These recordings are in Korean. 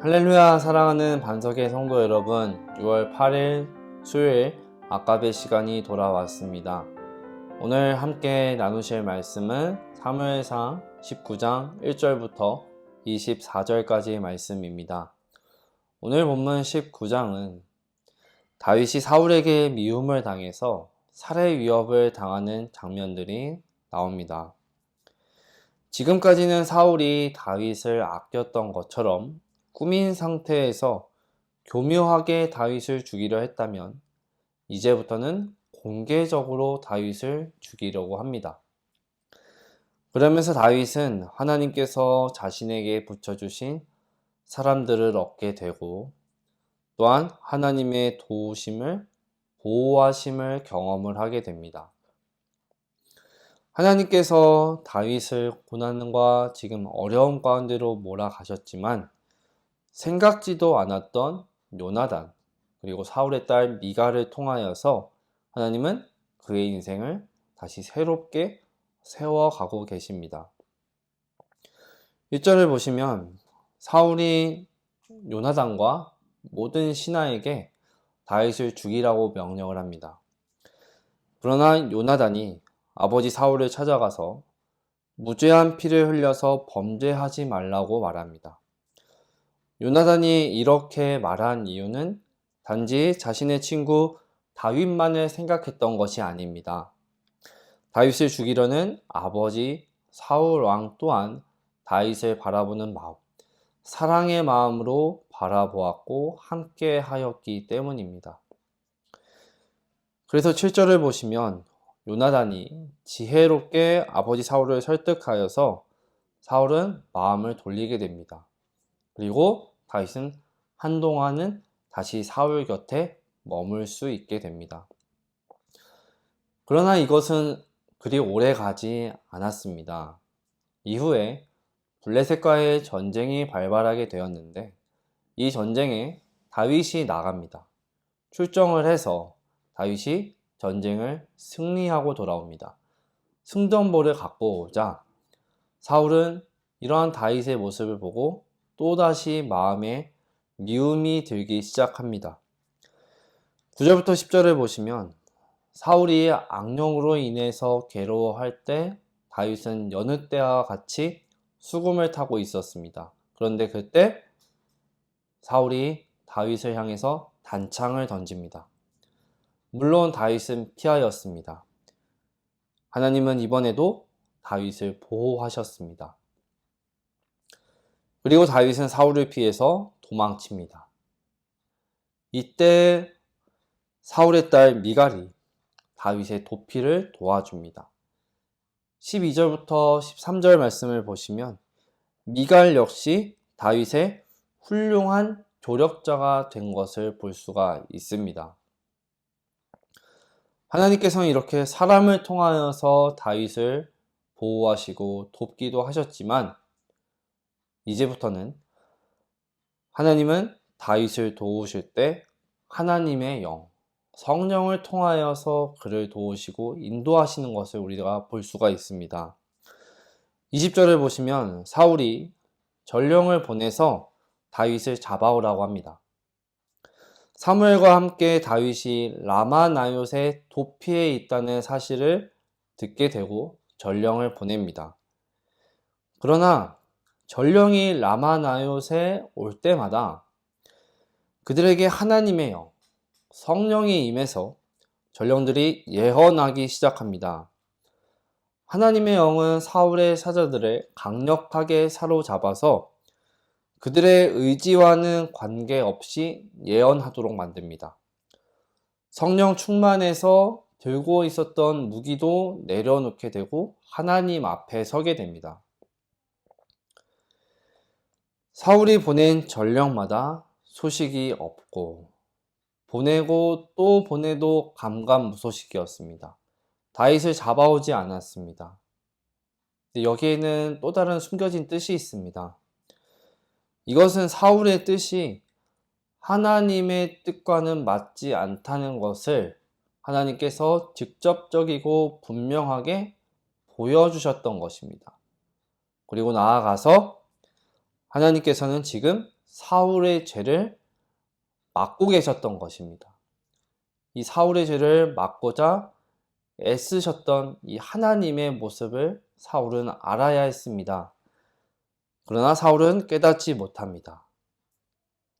할렐루야 사랑하는 반석의 성도 여러분 6월 8일 수요일 아까의 시간이 돌아왔습니다. 오늘 함께 나누실 말씀은 사무엘상 19장 1절부터 24절까지의 말씀입니다. 오늘 본문 19장은 다윗이 사울에게 미움을 당해서 살해 위협을 당하는 장면들이 나옵니다. 지금까지는 사울이 다윗을 아꼈던 것처럼 꾸민 상태에서 교묘하게 다윗을 죽이려 했다면 이제부터는 공개적으로 다윗을 죽이려고 합니다. 그러면서 다윗은 하나님께서 자신에게 붙여주신 사람들을 얻게 되고 또한 하나님의 도우심을 보호하심을 경험을 하게 됩니다. 하나님께서 다윗을 고난과 지금 어려움 가운데로 몰아가셨지만 생각지도 않았던 요나단 그리고 사울의 딸 미가를 통하여서 하나님은 그의 인생을 다시 새롭게 세워가고 계십니다. 1절을 보시면 사울이 요나단과 모든 신하에게 다윗을 죽이라고 명령을 합니다. 그러나 요나단이 아버지 사울을 찾아가서 무죄한 피를 흘려서 범죄하지 말라고 말합니다. 요나단이 이렇게 말한 이유는 단지 자신의 친구 다윗만을 생각했던 것이 아닙니다. 다윗을 죽이려는 아버지 사울 왕 또한 다윗을 바라보는 마음, 사랑의 마음으로 바라보았고 함께 하였기 때문입니다. 그래서 7절을 보시면 요나단이 지혜롭게 아버지 사울을 설득하여서 사울은 마음을 돌리게 됩니다. 그리고 다윗은 한동안은 다시 사울 곁에 머물 수 있게 됩니다. 그러나 이것은 그리 오래 가지 않았습니다. 이후에 블레셋과의 전쟁이 발발하게 되었는데 이 전쟁에 다윗이 나갑니다. 출정을 해서 다윗이 전쟁을 승리하고 돌아옵니다. 승전보를 갖고 오자 사울은 이러한 다윗의 모습을 보고 또다시 마음에 미움이 들기 시작합니다. 9절부터 10절을 보시면 사울이 악령으로 인해서 괴로워할 때 다윗은 여느 때와 같이 수금을 타고 있었습니다. 그런데 그때 사울이 다윗을 향해서 단창을 던집니다. 물론 다윗은 피하였습니다. 하나님은 이번에도 다윗을 보호하셨습니다. 그리고 다윗은 사울을 피해서 도망칩니다. 이때 사울의 딸 미갈이 다윗의 도피를 도와줍니다. 12절부터 13절 말씀을 보시면 미갈 역시 다윗의 훌륭한 조력자가 된 것을 볼 수가 있습니다. 하나님께서는 이렇게 사람을 통하여서 다윗을 보호하시고 돕기도 하셨지만 이제부터는 하나님은 다윗을 도우실 때 하나님의 영, 성령을 통하여서 그를 도우시고 인도하시는 것을 우리가 볼 수가 있습니다. 20절을 보시면 사울이 전령을 보내서 다윗을 잡아오라고 합니다. 사무엘과 함께 다윗이 라마 나요의 도피에 있다는 사실을 듣게 되고 전령을 보냅니다. 그러나 전령이 라마나요에 올 때마다 그들에게 하나님의 영, 성령이 임해서 전령들이 예언하기 시작합니다. 하나님의 영은 사울의 사자들을 강력하게 사로잡아서 그들의 의지와는 관계없이 예언하도록 만듭니다. 성령 충만해서 들고 있었던 무기도 내려놓게 되고 하나님 앞에 서게 됩니다. 사울이 보낸 전령마다 소식이 없고 보내고 또 보내도 감감무소식이었습니다. 다윗을 잡아오지 않았습니다. 여기에는 또 다른 숨겨진 뜻이 있습니다. 이것은 사울의 뜻이 하나님의 뜻과는 맞지 않다는 것을 하나님께서 직접적이고 분명하게 보여주셨던 것입니다. 그리고 나아가서 하나님께서는 지금 사울의 죄를 막고 계셨던 것입니다. 이 사울의 죄를 막고자 애쓰셨던 이 하나님의 모습을 사울은 알아야 했습니다. 그러나 사울은 깨닫지 못합니다.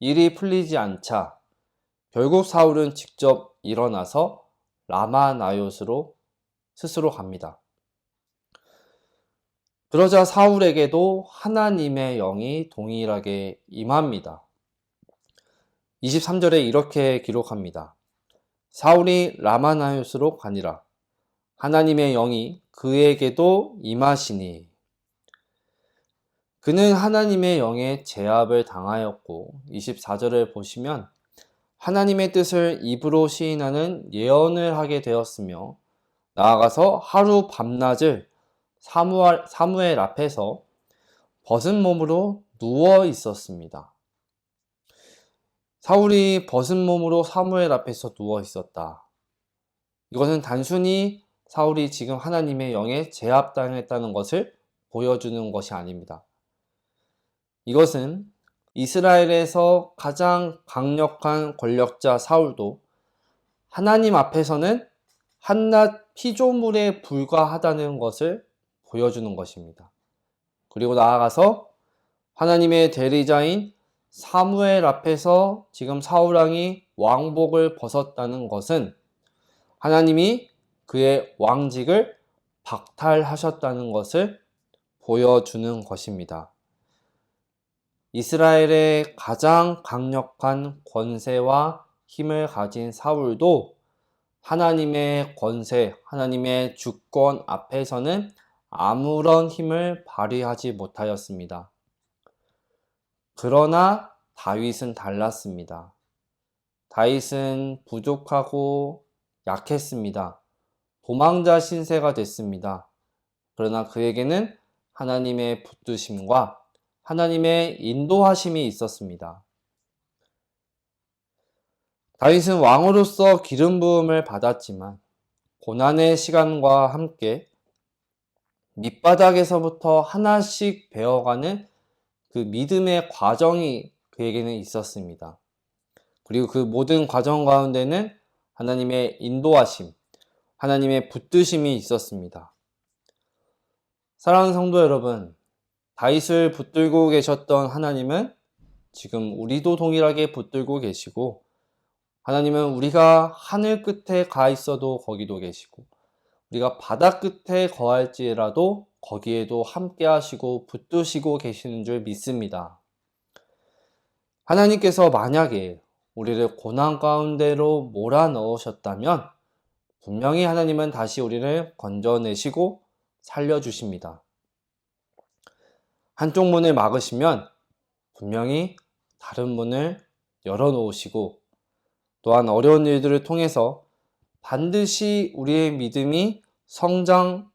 일이 풀리지 않자 결국 사울은 직접 일어나서 라마 나요스로 스스로 갑니다. 그러자 사울에게도 하나님의 영이 동일하게 임합니다. 23절에 이렇게 기록합니다. 사울이 라마나요스로 가니라. 하나님의 영이 그에게도 임하시니. 그는 하나님의 영의 제압을 당하였고, 24절을 보시면 하나님의 뜻을 입으로 시인하는 예언을 하게 되었으며, 나아가서 하루 밤낮을 사무엘, 사무엘 앞에서 벗은 몸으로 누워 있었습니다. 사울이 벗은 몸으로 사무엘 앞에서 누워 있었다. 이것은 단순히 사울이 지금 하나님의 영에 제압당했다는 것을 보여주는 것이 아닙니다. 이것은 이스라엘에서 가장 강력한 권력자 사울도 하나님 앞에서는 한낱 피조물에 불과하다는 것을 보여주는 것입니다. 그리고 나아가서 하나님의 대리자인 사무엘 앞에서 지금 사울왕이 왕복을 벗었다는 것은 하나님이 그의 왕직을 박탈하셨다는 것을 보여주는 것입니다. 이스라엘의 가장 강력한 권세와 힘을 가진 사울도 하나님의 권세, 하나님의 주권 앞에서는 아무런 힘을 발휘하지 못하였습니다. 그러나 다윗은 달랐습니다. 다윗은 부족하고 약했습니다. 도망자 신세가 됐습니다. 그러나 그에게는 하나님의 붙드심과 하나님의 인도하심이 있었습니다. 다윗은 왕으로서 기름 부음을 받았지만 고난의 시간과 함께 밑바닥에서부터 하나씩 배워가는 그 믿음의 과정이 그에게는 있었습니다. 그리고 그 모든 과정 가운데는 하나님의 인도하심, 하나님의 붙드심이 있었습니다. 사랑하는 성도 여러분, 다윗을 붙들고 계셨던 하나님은 지금 우리도 동일하게 붙들고 계시고, 하나님은 우리가 하늘 끝에 가 있어도 거기도 계시고, 우리가 바다 끝에 거할지라도 거기에도 함께 하시고 붙드시고 계시는 줄 믿습니다. 하나님께서 만약에 우리를 고난 가운데로 몰아 넣으셨다면 분명히 하나님은 다시 우리를 건져내시고 살려주십니다. 한쪽 문을 막으시면 분명히 다른 문을 열어놓으시고 또한 어려운 일들을 통해서 반드시 우리의 믿음이 성장되도록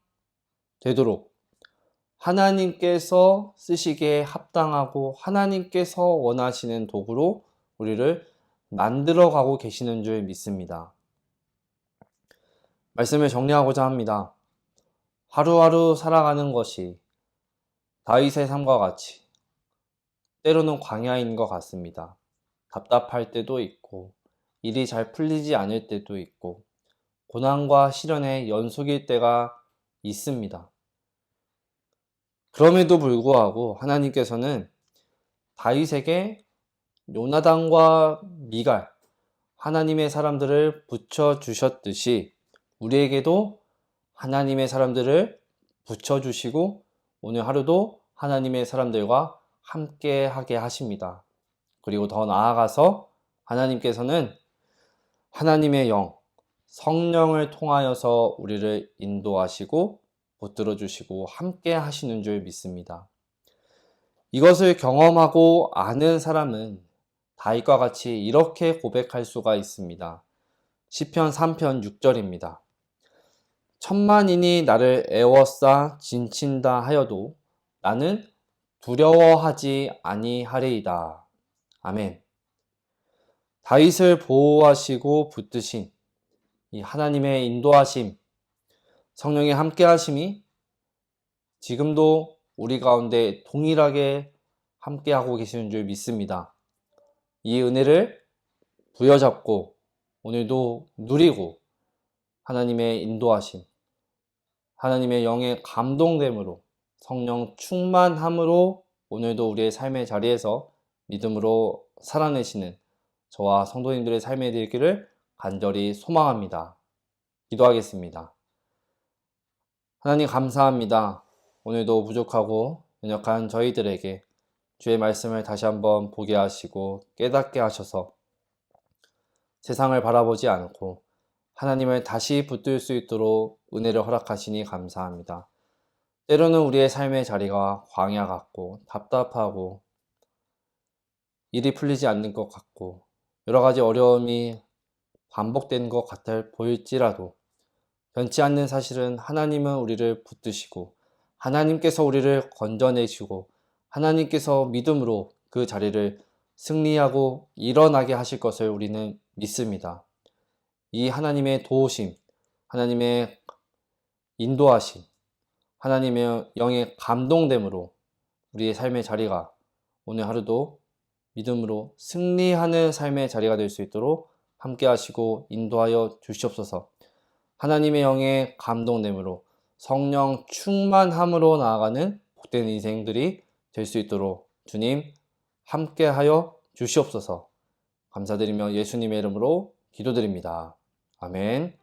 하나님께서 쓰시기에 합당하고 하나님께서 원하시는 도구로 우리를 만들어 가고 계시는 줄 믿습니다. 말씀을 정리하고자 합니다. 하루하루 살아가는 것이 다윗의 삶과 같이 때로는 광야인 것 같습니다. 답답할 때도 있고 일이 잘 풀리지 않을 때도 있고 고난과 시련의 연속일 때가 있습니다. 그럼에도 불구하고 하나님께서는 다윗에게 요나단과 미갈 하나님의 사람들을 붙여 주셨듯이 우리에게도 하나님의 사람들을 붙여 주시고 오늘 하루도 하나님의 사람들과 함께 하게 하십니다. 그리고 더 나아가서 하나님께서는 하나님의 영, 성령을 통하여서 우리를 인도하시고 붙들어 주시고 함께 하시는 줄 믿습니다. 이것을 경험하고 아는 사람은 다윗과 같이 이렇게 고백할 수가 있습니다. 시편 3편 6절입니다. 천만인이 나를 애워싸 진친다 하여도 나는 두려워하지 아니하리이다. 아멘. 다윗을 보호하시고 붙드신 이 하나님의 인도하심, 성령의 함께하심이 지금도 우리 가운데 동일하게 함께하고 계시는 줄 믿습니다. 이 은혜를 부여잡고 오늘도 누리고 하나님의 인도하심, 하나님의 영의 감동됨으로 성령 충만함으로 오늘도 우리의 삶의 자리에서 믿음으로 살아내시는 저와 성도님들의 삶이 되기를 간절히 소망합니다. 기도하겠습니다. 하나님 감사합니다. 오늘도 부족하고 연약한 저희들에게 주의 말씀을 다시 한번 보게 하시고 깨닫게 하셔서 세상을 바라보지 않고 하나님을 다시 붙들 수 있도록 은혜를 허락하시니 감사합니다. 때로는 우리의 삶의 자리가 광야 같고 답답하고 일이 풀리지 않는 것 같고 여러 가지 어려움이 반복되는 것 같아 보일지라도 변치 않는 사실은 하나님은 우리를 붙드시고 하나님께서 우리를 건져내시고 하나님께서 믿음으로 그 자리를 승리하고 일어나게 하실 것을 우리는 믿습니다. 이 하나님의 도우심, 하나님의 인도하심, 하나님의 영의 감동됨으로 우리의 삶의 자리가 오늘 하루도 믿음으로 승리하는 삶의 자리가 될 수 있도록 함께 하시고 인도하여 주시옵소서. 하나님의 영의 감동됨으로 성령 충만함으로 나아가는 복된 인생들이 될 수 있도록 주님 함께 하여 주시옵소서. 감사드리며 예수님의 이름으로 기도드립니다. 아멘.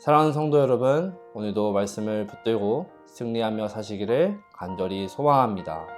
사랑하는 성도 여러분, 오늘도 말씀을 붙들고 승리하며 사시기를 간절히 소망합니다.